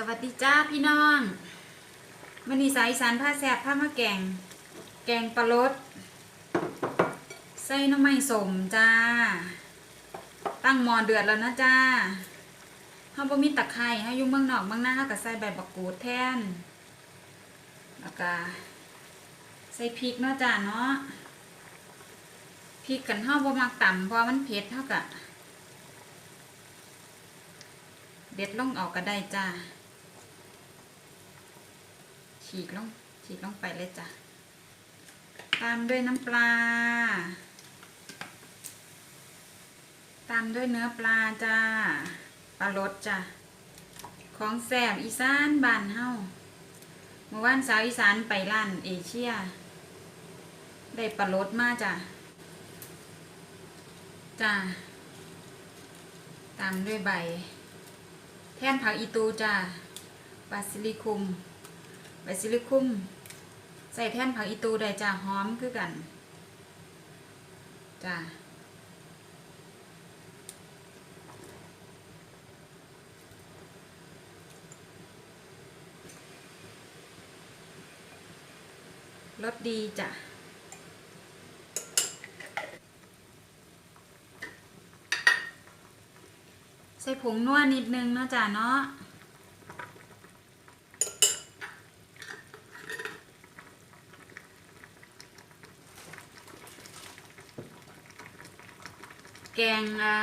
สวัสดีจ้าพี่น้องมันนี้สายสานผ้าแสบผ้ามาแกง แกงปลาลดใส่น้ำไม่สมจ้า ตั้งหมอเดือดแล้วนะจ้าเฮาบ่มีตะไคร้เฮาอยู่เมืองนอกเมืองหน้าเฮาก็ใส่ใบบักกูดแทน แล้วก็ใส่พริกเนาะจ้าเนาะ พริกกันเฮาบ่มักต่ำเพราะมันเผ็ดเฮาก็เด็ดลงเอาก็ได้จ้า ฉีกลงฉีกลงไปเลยจ้ะ ตามด้วยน้ำปลา ตามด้วยเนื้อปลาจ้าปลารสจ้ะ ของแสบอีสานบานเฮาเมื่อวานสาวอีสานไปร้านเอเชีย ได้ปลารสมาจ้ะ จ้าตามด้วยใบ แทนผักอีตูจ้าบาซิลิคุม บซิลิคุมใส่แท่นผักอีตูได้จ้าหอมคือกันจ้ารสดีจ้ะใส่ผงนัวนิดนึงนะจ้ะเนาะ แกงอ่า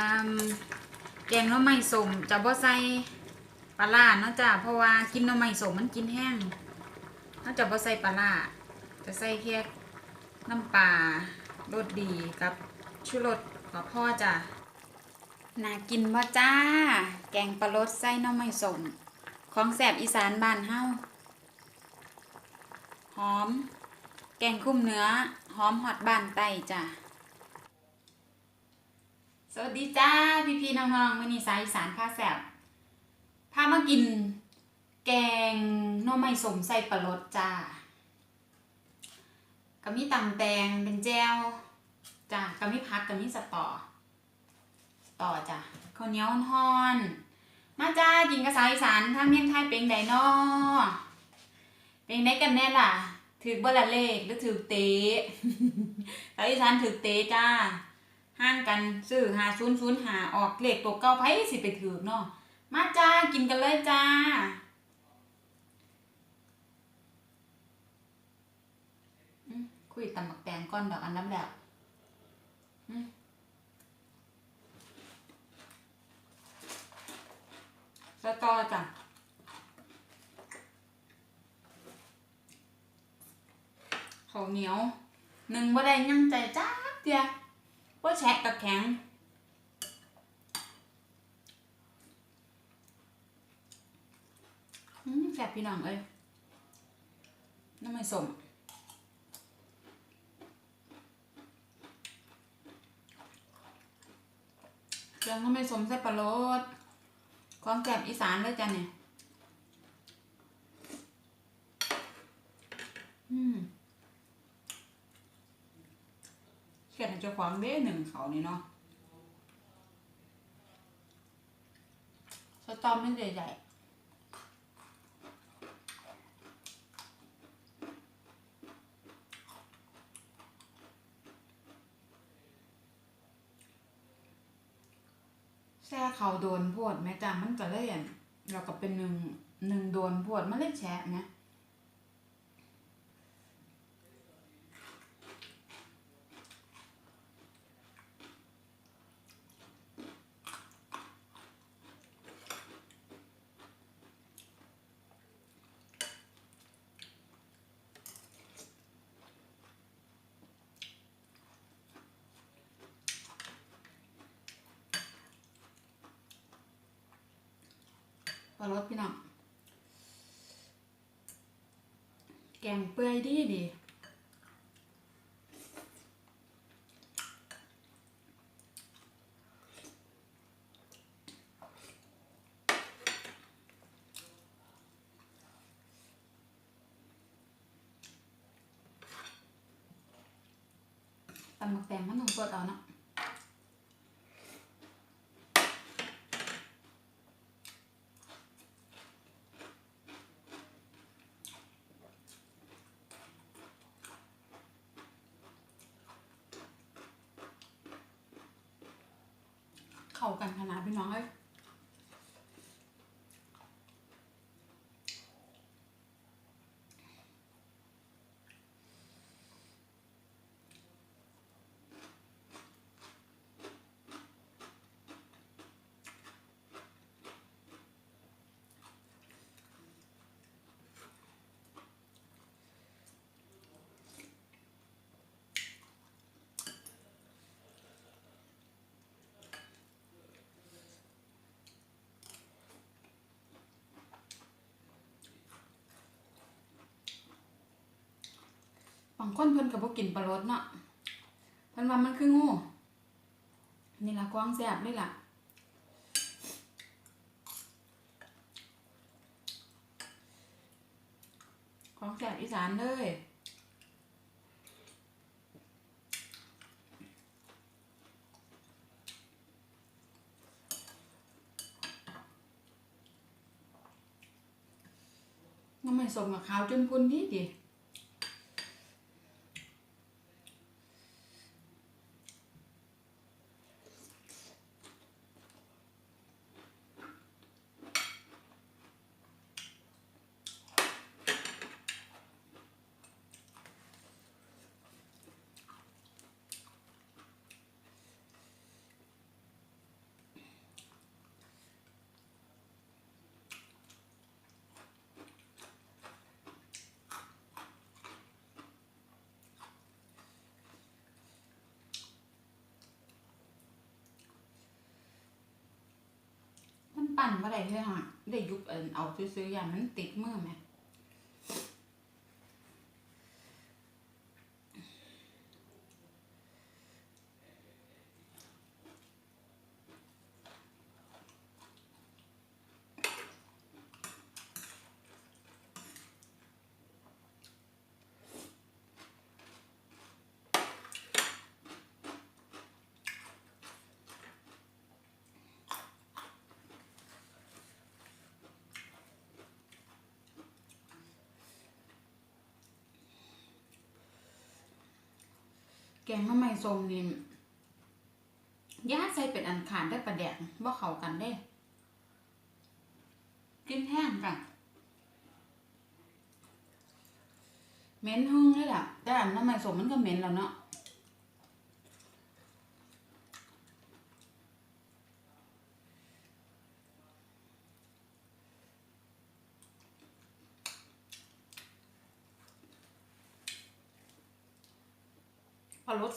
แกงน้ำไม่สมจะบ่ใส่ปลาร้าเนาะจ้ะเพราะว่ากินน้ำไม่สมมันกินแห้งเราจะบ่ใส่ปลาร้าจะใส่แค่น้ำปลารสดีกับชูรสก็พอจ้ะน่ากินบ่จ้า แกงปลารสไส้น้ำไม่สม ของแสบอีสานบ้านเฮาหอม แกงคุ้มเนื้อ หอมหอดบ้านไตจ้ะ สวัสดีจ้าพี่พี่ๆน้องๆมื้อนี้สายสานพาแสบพามากิน แกงน่อไม้สมใส่ปลารสจ้าก็มีตำแตงเป็นแจวจ้าก็มีพักก็มีสตอต่อจ้ะข้าวเหนียวฮ้อน มาจ้ากินกระสายสานทางเมียงไทยเป็นไดนอเป็นไดกันแน่ล่ะถือบอร์ละเลขหรือถือเตะสายสานถือเตะจ้า ห้างกันซื้อหาศูนย์ศูนย์หาออกเลขตัวเก้าไพ่สิไปถือเนาะมาจ้ากินกันเลยจ้าคุยตำบักแตงก้อนดอกอันน้ำแล้วสตอจ้ะข้าวเหนียวหนึ่งบ่ได้ยั่งใจจ้าเดีย บ่แฉะกับแข็งแซ่บพี่น้องเอ้ยน้ำมันสมเครื่องน้ำมันสมใส่ปลาโรสของแกบอีสานเลยจ้ะเนี่ย อืม เขียนให้เจ้าของเด้หนึ่งเขานี่เนาะสตอมไม่ใหญ่แซ่เขาโดนโพดแม่จ้ามันก็เลยอั่นเราก็เป็นหนึ่งหนึ่งโดนโพดมันเลยแฉะนะ ปลารสพี่น้อง แกงเปื่อยดีดีตำหมักแตงมันต้องสดเอาเนาะ เข้ากันขนาดพี่น้องเอ้ยางคนเพิ่นก็บ่กินปลารสเนาะเพิ่นว่ามันคืองูนี่ละกวางแซ่บเลยล่ะของแซ่บอีสานเลยน้ำไม่สมกับขาวจนพุนดีดิ ปั่นมาได้เลยค่ะได้ยุบเอินเอาซื้อๆอย่างมันติดมือไหม แกงน้ำไม่ส้มนี่ย่าใส่เป็นอันขาดได้ประแดกว่าเขากันได้ กินแห้งกันเหม็นหึ่งเลยล่ะแต่อันน้ำไม่ส้มมันก็เหม็นแล้วเนาะ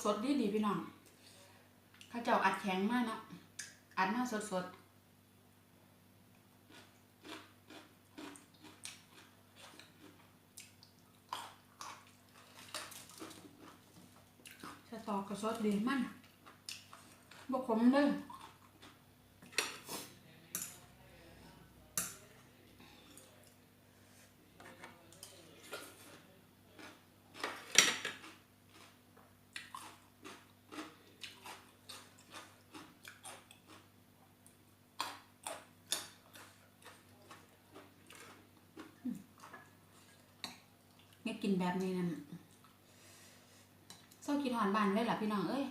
สดดีดีพี่น้องข้าเจ้าอัดแข็งมากเนาะอัดมาสดสดสตอกกระสดดีมันบกขมเลย กินแบบนี้นั่นเศร้ากินหอนบานเลยหรอพี่น้องเอ้ย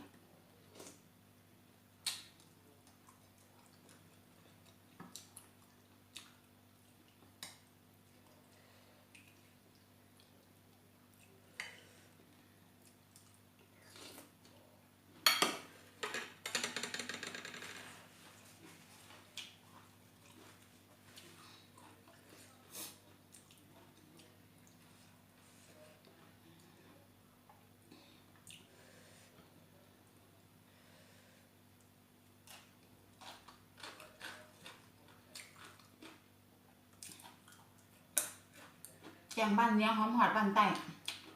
แกงบ้านเนี้ยหอมหอดบ้านใต้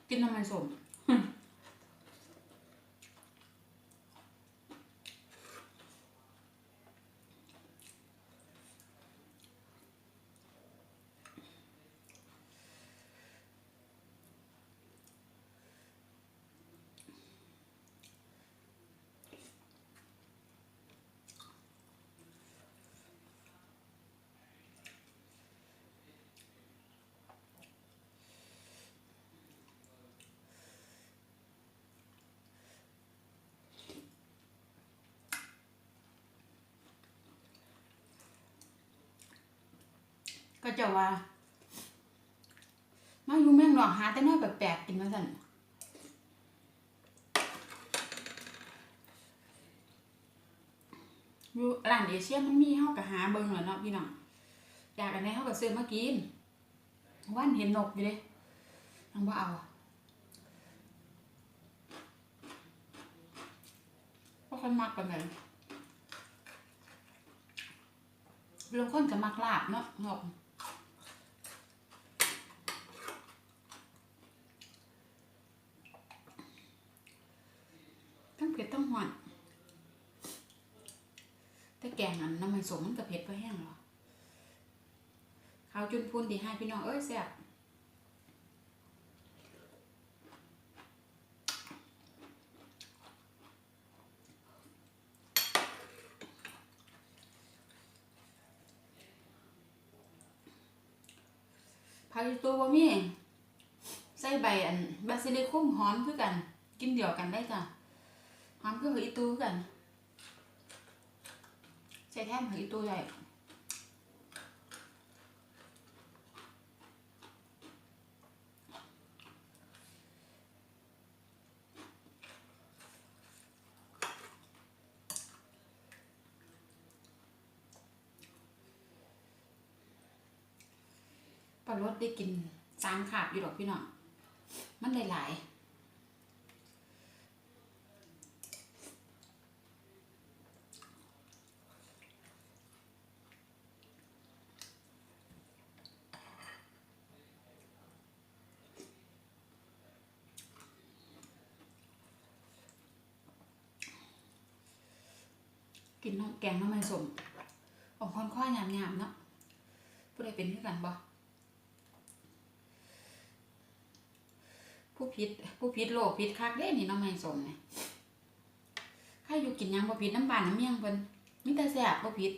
กินทำไมสม อ ก็จะว่า มาอยู่เมืองนอกหาแต่แนวแปลกๆกินมาสั่นอยู่ร้านเอเชียมันมีเฮาก็หาเบิ่งแล้วเนาะพี่น้องอยากอันไหนเฮาก็ซื้อมากินวันเห็นนกอยู่เด้ยังบ่เอาบ่ค่อยมักปานใดบางคนก็มักลาบเนาะนก ทั้งเผ็ดทั้งหวานแต่แกงอันน้ำมัน สมมันกับเผ็ดก็แห้งหรอข้าวจุนพูนดีให้พี่น้องเอ้ยแซ่บพายุตัวบ่มีใส่ใบอันบาซิลิคุมหอมคือกัน กินเดียวกันได้จ้ะหอมก็หออีตูกัน ใส่แท่นหอยอีตูใหญ่ปลารสได้กินสามขาบอยู่ดอกพี่น้องมันหลายๆ กินน้ำแกงน้ำมันสมออกค่อนข้อยหยาบๆเนาะผู้ใดเป็นที่กันบ่ผู้พิษผู้พิษโลกพิษคักเด้นี่น้ำมันสมเนี่ยใครอยู่กินยังบ่พิษน้ำบานน้ำเมี่ยงเพิ่นมีแต่แซ่บบ่พิษ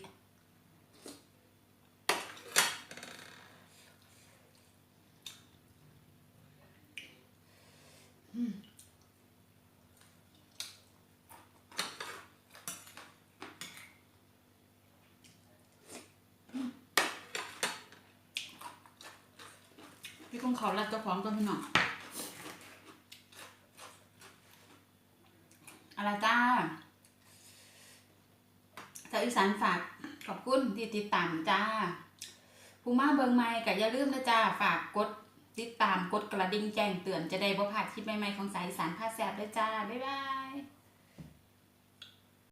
พี่คงเขารัดเจ้าของตัวพี่น้องอะไรจ้าสาวอีสานฝากขอบคุณที่ติดตามจ้าผู้มาเบิงใหม่ก็อย่าลืมนะจ้าฝากกดติดตามกดกระดิ่งแจ้งเตือนจะได้บ่พลาดคลิปใหม่ๆของสายอีสานพาแซบด้วยจ้า บ๊ายบาย